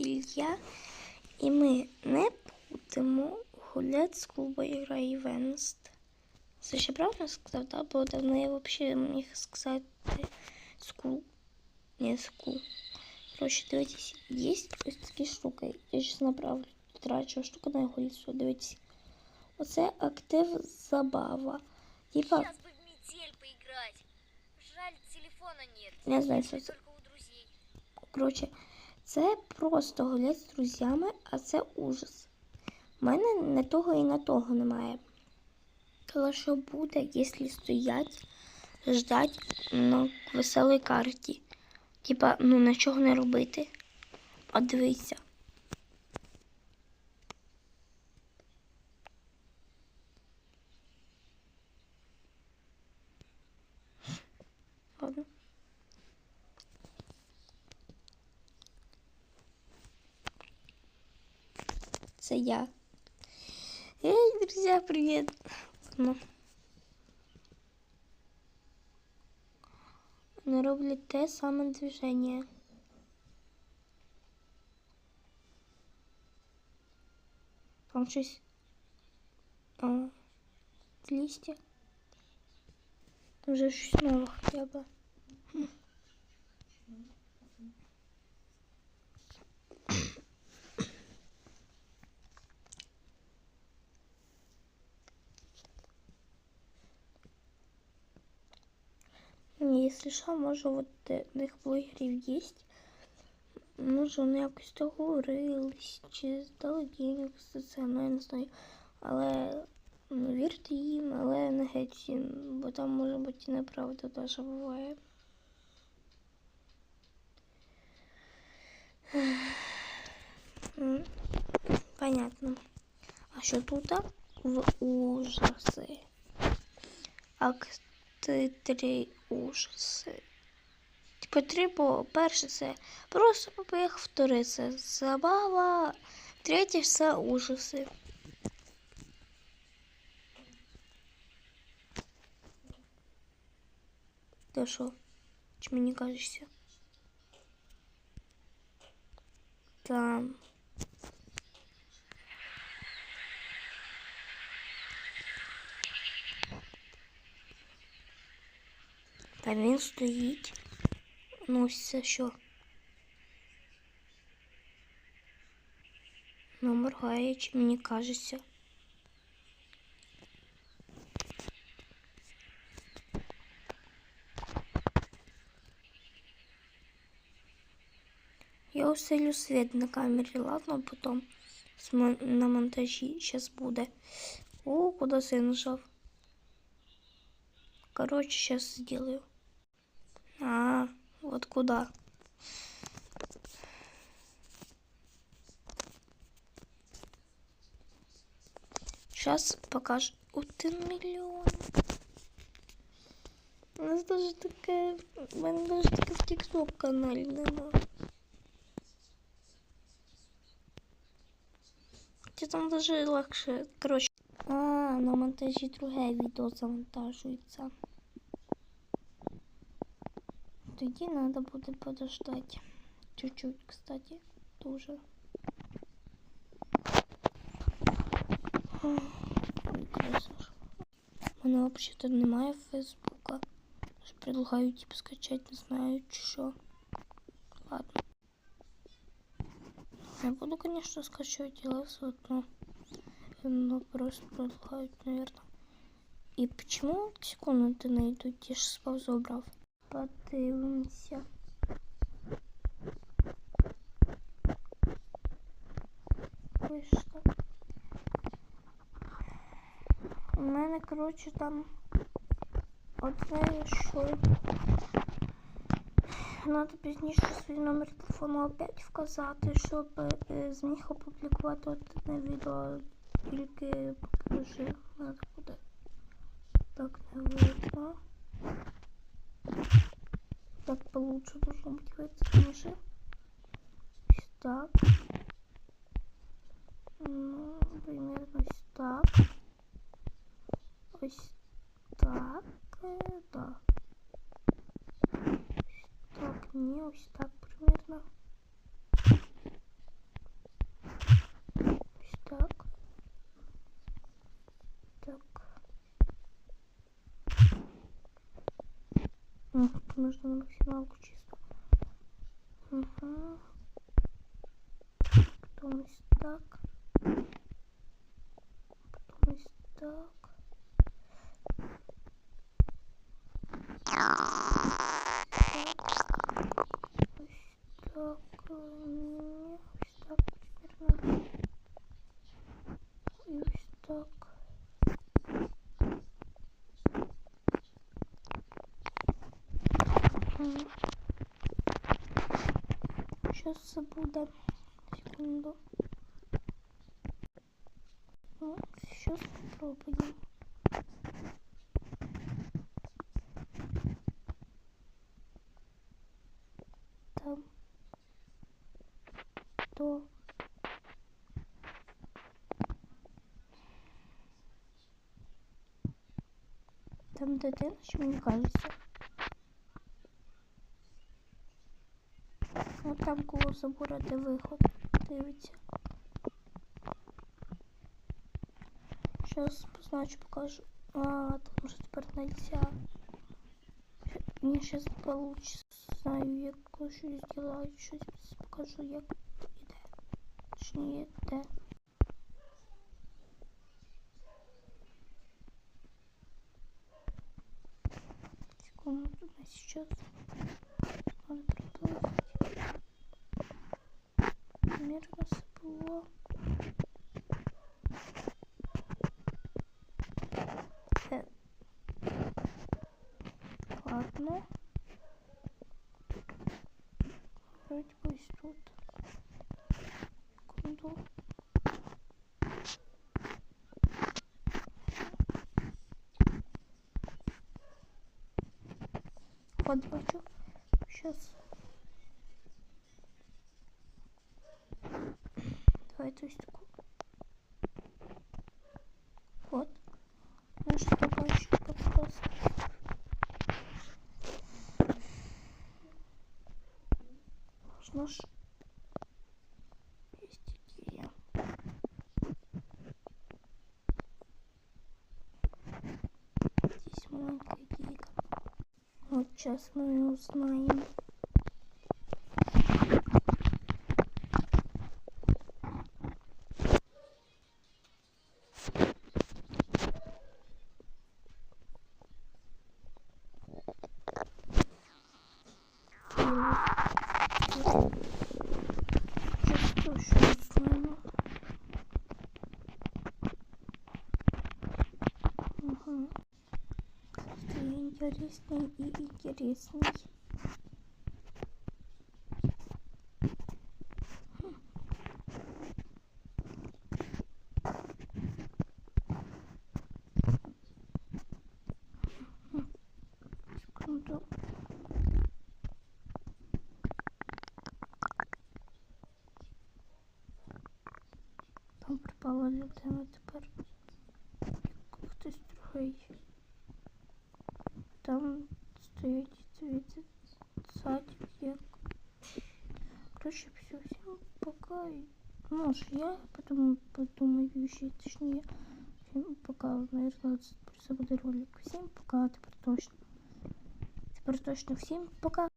Ілля, і ми не будемо гуляти з клубою Грай Венст. Це ще правильно сказав, так? Бо давно я взагалі міг сказати скул. Не скул. Короче, дивитесь, є ось такі штуки. Я зараз направлю. Трачу штуку на його лісу. Дивіться. Оце актив забава. Типа, Сейчас бы в метель поиграть. Жаль, телефона нет. Не знаю, Если что это. только у друзей. коротше, це просто гулять з друзями, а це ужас. У мене не того і на того немає. Але що буде, якщо стоять, ждать на веселій карті? Типа, ну нічого не робити. А дивися. Це я. Эй, друзья, привет. Ну. Вони роблять те саме движення. Там щось. О, листья. Там вже щось нове хоча б. Ні, Якщо що, може, от е, них блогерів є. Може, вони якось договорились, чи здали денег за це, ну я не знаю. Але ну, вірте їм, але не геть всім, бо там може бути і неправда теж буває. Понятно. А що тут? В ужаси. Акт три ужаси. Типу, три, бо перше це просто побіг, вторе це забава, третє це ужаси. Ти що? Чи мені кажешся? Там. Та він стоїть. Ну, ось це що? Ну, моргає, чи мені кажеться. Я усилю свет на камере, ладно, а потом с мон- на монтажі сейчас буде. О, куда я нажал? Короче, сейчас сделаю. А, вот куда? Сейчас покажу. Один миллион. У нас даже такая... У мене даже таке в TikTok каналі нема. Чи там даже легше. Короче. А, на монтажі друге відео завантажується. Тоді надо буде подождать. Чуть-чуть, кстати, тоже. Ой, красиво. У мене взагалі-то немає Фейсбука. Ж предлагаю типу скачати, не знаю чи що. Ладно. Я буду, конечно, скачивать, але все одно. Ну, просто предлагают, наверное. И почему секунды не йдуть? Я ж з паузу брав. Подивимося. Вийшло. У мене, коротше, там одне, що Надо пізніше свій номер телефону опять вказати, щоб е, зміг опублікувати одне відео. Тільки покажи, надо буде. Так не видно. Так получше должно быть видно ниже. Ось так. Ну, примерно так. Ось так. Е, Да. Так, ні, ось так примерно. Можна на максималку чисто. Угу. Потом ось так. Потом ось так. Ось так. Ні, ось так. Тепер надо. І ось так. Сейчас буде. Секунду. Ну, сейчас попробуем. Там. То. Там дитина, що мені кажеться. Там коло забора, де виход дивиться. Сейчас позначу, покажу. А, там уже тепер нельзя. Мені сейчас получше знаю, як щось зроблять, щось покажу, як іде. Точніше, де. Секунду, а сейчас надо продолжить. Мирно было. Э. Ладно. Вроде бы тут. Секунду. Вот бачу. Сейчас. Есть таку. Вот. Ну что такое еще подсказка? Можно ж... Есть идея. Здесь маленькая идейка. Вот сейчас мы узнаем. Сейчас точно узнаем. Угу. Все интересней и интересней. Секунду. Там пропала людина тепер. Хтось другий. Там стоять цвіти садик, як. Короче, все, всем пока. Может, я потом подумаю еще, точнее, всем пока, наверное, це буде ролик. Всем пока, тепер точно. Тепер точно всем пока.